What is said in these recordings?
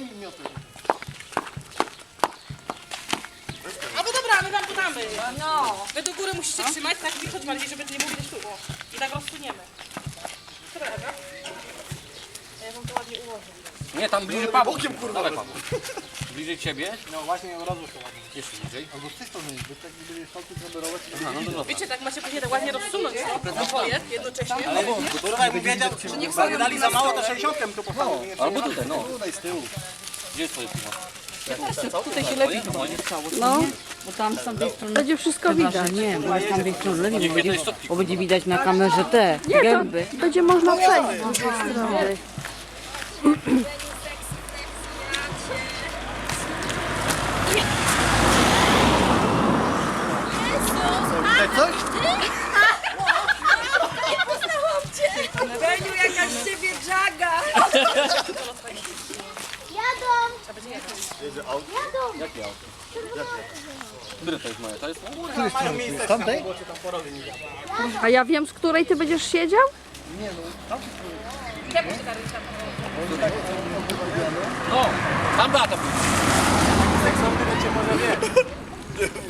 Daj mi bo dobra, my wam podamy. No. Wy do góry musicie trzymać, tak wychodź bardziej, żeby to nie było widać tu. O. I tak rozsuniemy. Dobra, dobra. A ja wam to ładnie ułożę. Nie, tam bliżej Paweł. Bokiem kurwa. Dawaj Paweł. Bliżej ciebie. No właśnie, od razu to ładnie. Jeszcze bliżej. Albo z tej strony, bo tak gdyby szalki zaberować. Aha, no to dobra. Wiecie, tak macie później tak ładnie rozsunąć no, oboje jednocześnie. Kurwa, jakbym wiedział, że nie jak dali za mało, to 60 tu postawił. Albo tutaj, no. Tutaj z tyłu. Gdzie jest twoje piwo? Tutaj się lepiej chyba. No, bo tam z tamtej strony będzie wszystko widać. Nie, bo z tamtej strony lepiej, bo będzie, bo będzie widać na kamerze te gęby. Będzie można przejść z drugiej strony. Widać coś? Beniu, jakaś z ciebie dżaga! Jakie auto? Które to jest moje? To jest moje? Mają miejsce tamtej? A ja wiem, z której ty będziesz siedział? No, tam data była.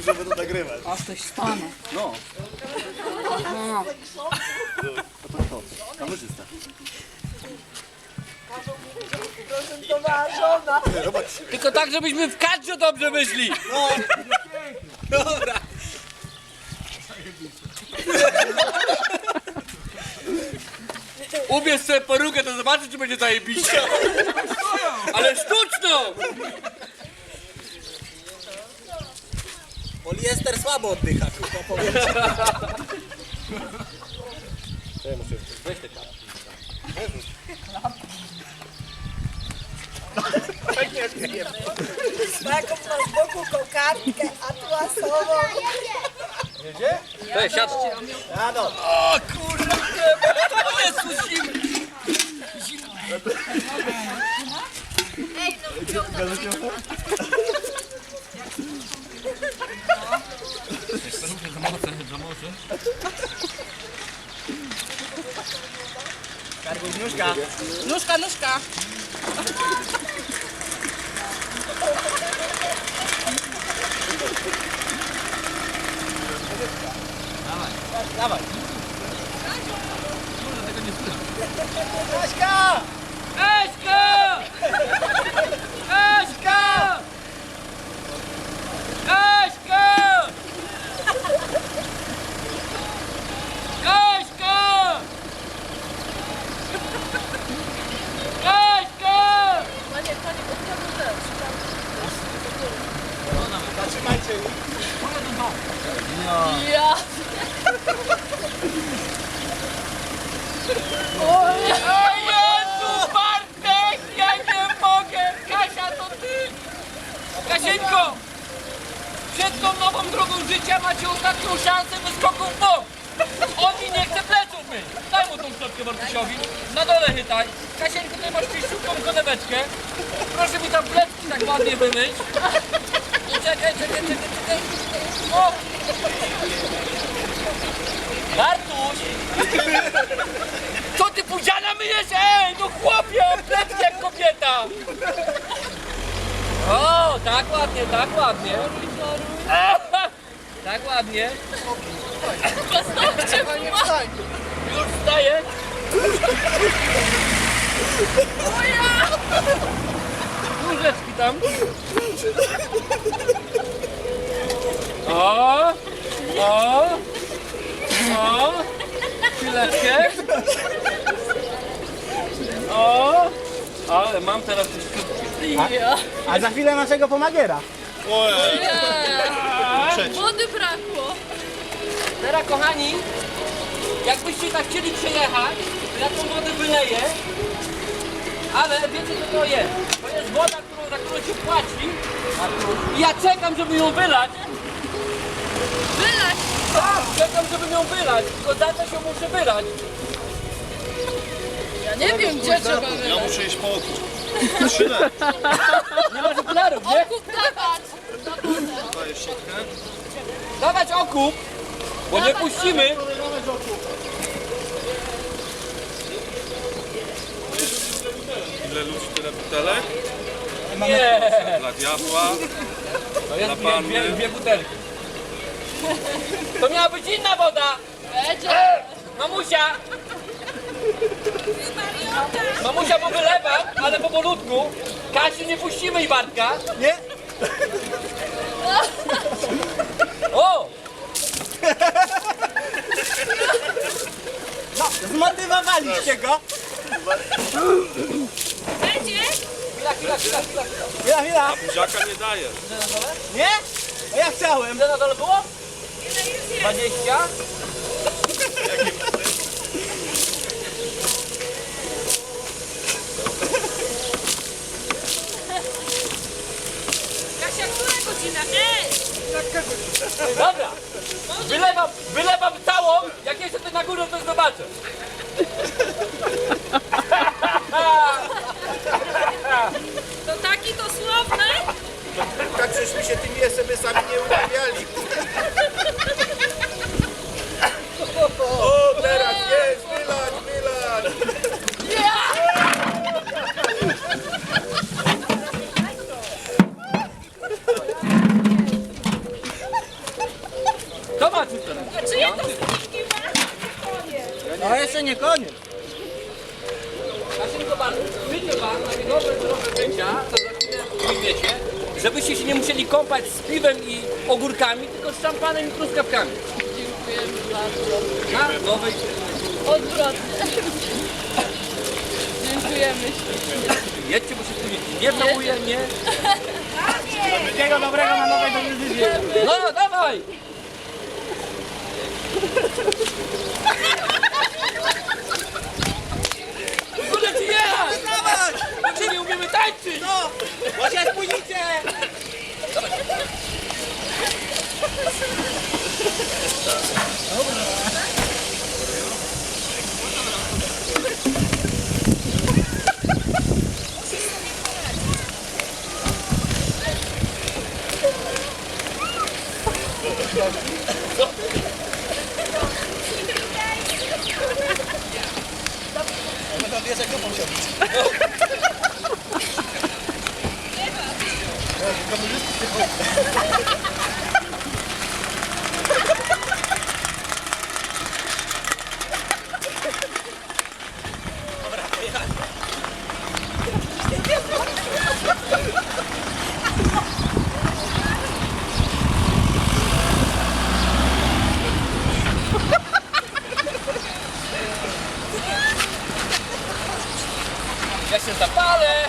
Żeby to nagrywać. A ktoś stanę. No. Kamerzysta. Tylko tak, żebyśmy w kadrze dobrze wyszli. Dobra. Ubierz sobie perukę, to zobaczysz, czy będzie zajebiście. Ale sztuczną! Poliester słabo oddycha, kurwa, powiem Taką masz z kokardkę atłasową. Weź, siadaj. Jadą. O kurde, to jest zimno. Karguś nóżka. Nóżka, nóżka. Dawaj. Kaśka! Eśka! Eśka! Eśka! Eśka! Eśka! Zatrzymajcie ich. O Jezu, Bartek! Ja nie mogę! Kasia, to ty! Kasieńko! Przed tą nową drogą życia macie ostatnią szansę wyskoku w bok! Oni nie chce pleców myć! Daj mu tą szczotkę Bartusiowi. Na dole chytaj. Kasieńko, ty masz czyściutką koneweczkę. Proszę mi tam plecki tak ładnie wymyć. I czekaj, czekaj, czekaj, czekaj. O! Bartuś! Co ty pudziana myjesz? Ej, no chłopie, plecki jak kobieta! O, tak ładnie, tak ładnie. Tak ładnie. Już wstaję. Łóżeczki tam. O, o, o. Chwileczkę. O, ale mam teraz coś A za chwilę naszego pomagiera. Wody brakło. Teraz kochani, jakbyście tak chcieli przejechać, to ja tą wodę wyleję, ale wiecie co to jest? To jest woda, którą, za którą się płaci i ja czekam, żeby ją wylać. Wylać. Tak, czekam, żeby ją wylać, tylko za to się muszę wylać. Ja nie wiem, gdzie trzeba wylać. muszę iść po okup. Nie masz okularów, nie? Kup dawać. Dawać okup, bo nie puścimy. Ile ludzi, tyle butelek? Nie, Dla diabła. to jest dwie, panny. dwie, dwie butelki. To miała być inna woda! Mamusia! Mamusia bo wylewa, ale powolutku. Kasiu nie puścimy i Bartka. Nie? O! No, zmotywowaliście go. Będzie. Chwila, chwila, chwila, chwila. Chwila, chwila. Buziaka nie daje. Nie? A ja chciałem. Ile na dole było? 20? Dobra. Wylewam, wylewam całą. Jak jeszcze ty na górę, to zobaczę. To taki dosłowny? Tak żeśmy się tymi SMS-ami nie umawiali. O, teraz jest, wylać, wylać. Zobacz już teraz. A czyje to styczki ma? No jeszcze nie koniec. Kaszenko pan, życzę wam na nowe trochę życia, to za chwilę żebyście się nie musieli kąpać z piwem i ogórkami, tylko z szampanem i truskawkami. Dziękujemy bardzo. Na nowej Odwrotnie. Dziękujemy ślicznie. Jedźcie, bo się później nie żałuje, nie? Wszystkiego dobrego na nowej decyzji. No, dawaj! Ci jechać! Dawaj! Bo nie umiemy tańczyć! No, bo się spóźnicie. pies jak nogą siadł. No. Ja się zapalę!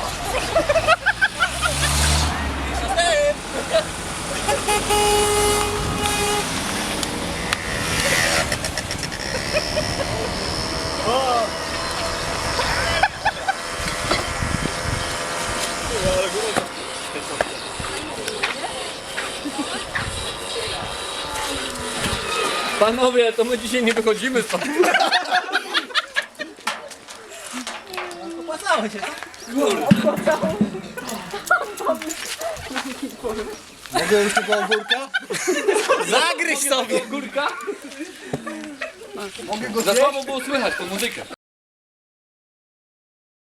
Panowie, to my dzisiaj nie wychodzimy stąd. Opłacało się. Mogę już tego ogórka? Zagryź sobie. Górka? Za słabo było słychać tą muzykę.